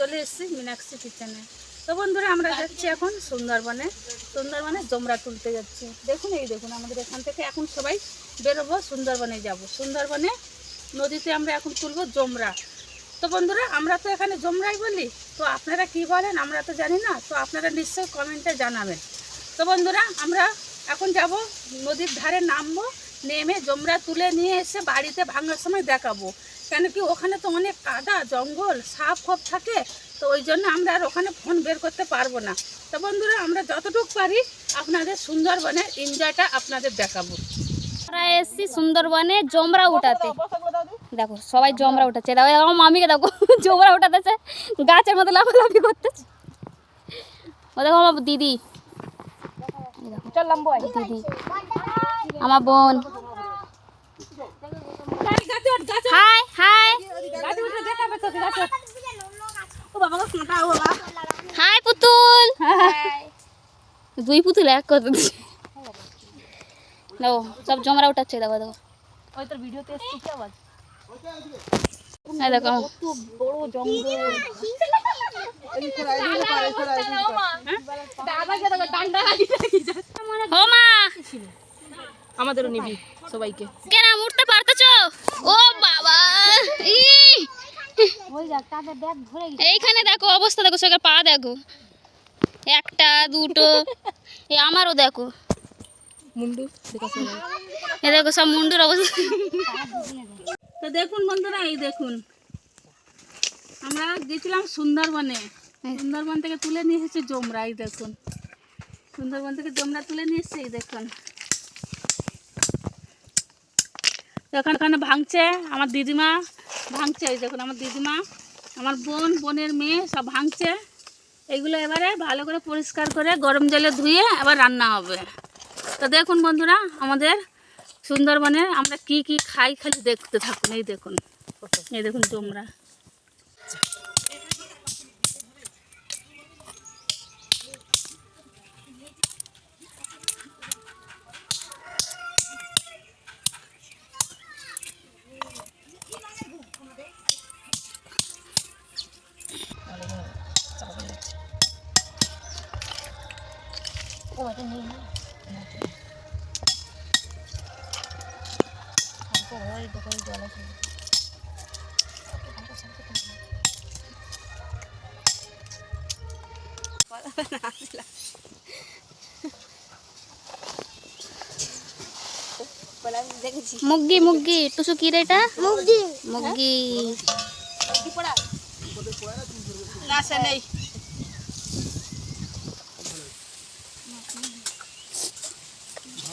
চলে এসেছি মীনাক্ষী কিচেনে তো বন্ধুরা, আমরা যাচ্ছি এখন সুন্দরবনে। সুন্দরবনে জমরা তুলতে যাচ্ছি। দেখুন, এই দেখুন, আমাদের এখান থেকে এখন সবাই বেরোবো, সুন্দরবনে যাব। সুন্দরবনে নদীতে আমরা এখন তুলব জমরা। তো বন্ধুরা, আমরা তো এখানে জমরাই বলি। তো আপনারা কি বলেন? আমরা তো জানি না। তো আপনারা নিশ্চয়ই কমেন্টে জানাবেন। তো বন্ধুরা, আমরা এখন যাব, নদীর ধারে নামবো, নেমে জমরা তুলে নিয়ে এসে বাড়িতে ভাঙার সময় দেখাবো। কেন কি ওখানে তো অনেক কাদা জঙ্গল সাপ ফাপ থাকে তো ওই জন্য আমরা আর ওখানে ফোন বের করতে পারব না। তো বন্ধুরা আমরা যতটুকু পারি আপনাদের সুন্দরবনের এনজয়টা আপনাদের দেখাবো। আমরা এসছি সুন্দরবনে জমরা উঠাতে। দেখো সবাই জমরা উঠাচ্ছে। দেখো আমার মামিকে দেখো জমরা উঠাতেছে গাছের মতো লাফালাফি করতেছে। ও দেখো আমার দিদি। দিদি আমার বোন। High high. হাই পুতুল। দুই পুতুল এক কত দেখো সব জমরা উঠাচ্ছে দেখো দেখো ওই তোর ভিডিওতে এসছি আওয়াজ? দেখো। বড় জঙ্গল। আমাদেরও নিবি সবাইকে। কেন উঠতে পারতেছো ও বাবা ই এইখানে দেখো অবস্থা দেখো সবার পা দেখো। একটা দুটো এ আমারও দেখো। মুন্ডু এ দেখো সব মুন্ডুর অবস্থা। তো দেখুন বন্ধুরা এই দেখুন। আমরা গেছিলাম সুন্দরবনে। সুন্দরবন থেকে তুলে নিয়ে এসেছে জমরা এই দেখুন। সুন্দরবন থেকে জমরা তুলে নিয়ে এসেছে এই দেখুন তো এখানে এখানে ভাঙছে, আমার দিদিমা ভাঙছে ওই দেখুন আমার দিদিমা, আমার বোন, বোনের মেয়ে সব ভাঙছে। এইগুলো এবারে ভালো করে পরিষ্কার করে গরম জলে ধুয়ে এবার রান্না হবে। তো দেখুন বন্ধুরা, আমাদের সুন্দরবনে আমরা কি কি খাই খালি দেখতে থাকুন, এই দেখুন এই দেখুন তোমরা। মুগি মুগি টুসু কি রে এটা? মুগি। মুগি। না সে নেই।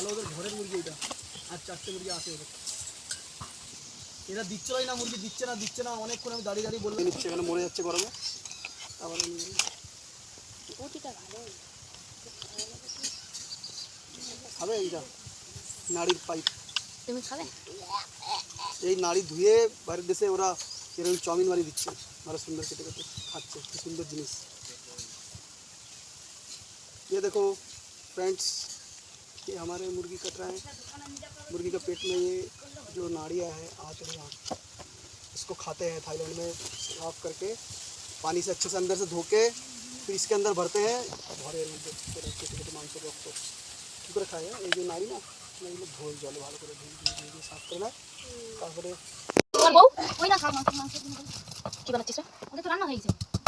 ভালো ওদের ঘরের মুরগি এটা আর চারটে মুরগি আছে ওদের এরা দিচ্ছিলই না মুরগি দিচ্ছে না দিচ্ছে না অনেকক্ষণ আমি দাঁড়িয়ে দাঁড়িয়ে বললাম নিচ্ছে এখানে মরে যাচ্ছে গরমে আবার আমি খাবে এইটা নাড়ির পাইপ তুমি খাবে এই নাড়ি ধুয়ে বাইরের দেশে ওরা এরকম চাউমিন বানিয়ে দিচ্ছে ভালো সুন্দর কেটে কেটে খাচ্ছে কি সুন্দর জিনিস ये देखो फ्रेंड्स ये हमारे मुर्गी कट रहा है मुर्गी का पेट में ये जो नाड़ियाँ है आते हैं यहाँ इसको खाते हैं थाईलैंड में साफ करके पानी से अच्छे से अंदर से धो के फिर इसके अंदर भरते हैं भरे छोटे छोटे मांस रक्त ঠিক করে খায় এই যে নাড়ি না নাড়িগুলো ধোল জলে ভালো করে ধুয়ে ধুয়ে ধুয়ে ধুয়ে সাফ করে নেয় তারপরে তোমার বউ ওই না খাও মাংস মাংস কি বানাচ্ছিস রে? ওদের তো রান্না হয়ে গেছে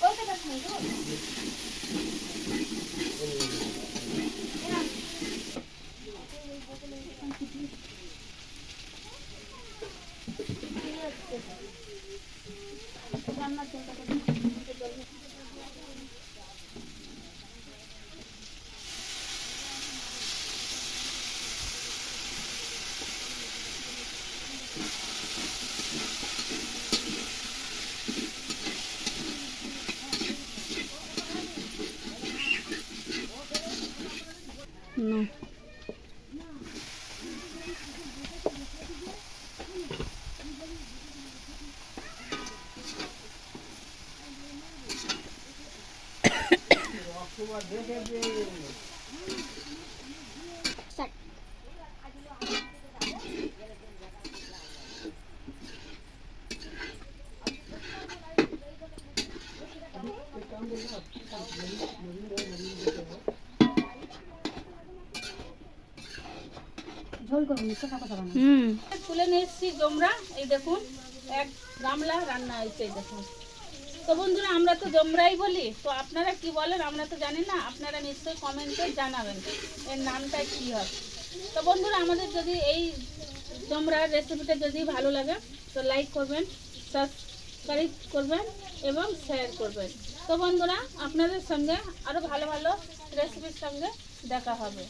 O kadar mıydı? হুম। তুলে নিয়ে এসেছি জমরা এই দেখুন এক গামলা রান্না হয়েছে দেখুন। তো বন্ধুরা, আমরা তো জমরাই বলি। তো আপনারা কি বলেন? আমরা তো জানি না। আপনারা নিশ্চয়ই কমেন্টে জানাবেন এর নামটা কী হবে তো বন্ধুরা, আমাদের যদি এই জমরার রেসিপিটা যদি ভালো লাগে, তো লাইক করবেন সাবস্ক্রাইব করবেন এবং শেয়ার করবেন। তো বন্ধুরা, আপনাদের সঙ্গে আরও ভালো ভালো রেসিপির সঙ্গে দেখা হবে।